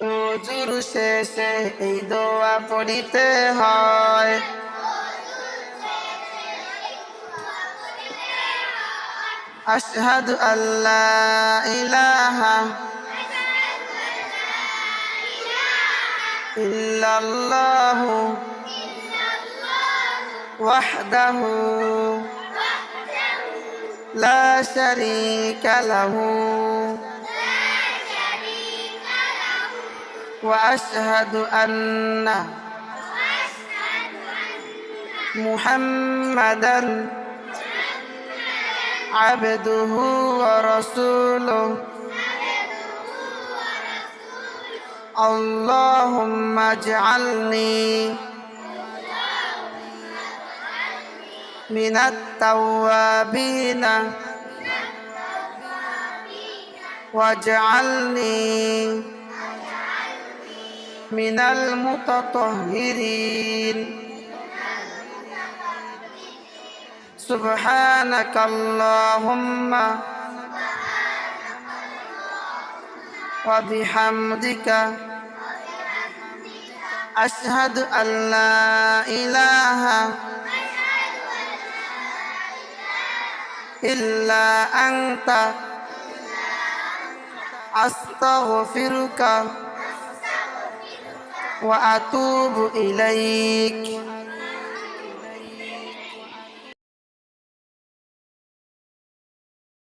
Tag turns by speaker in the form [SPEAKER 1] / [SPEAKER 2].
[SPEAKER 1] ওজুর শেষে এই দোয়া পড়িতে হয়। আশহাদু আল্লাহ ইলাহা ইল্লাল্লাহু ওয়াহদাহু লা শারীকা লাহু। وأشهد أن محمدا عبده ورسوله. اللهم اجعلني من التوابين واجعلني من المتطهرين. سبحانك اللهم وبحمدك أشهد أن لا إله إلا أنت أستغفرك وأتوب إليك.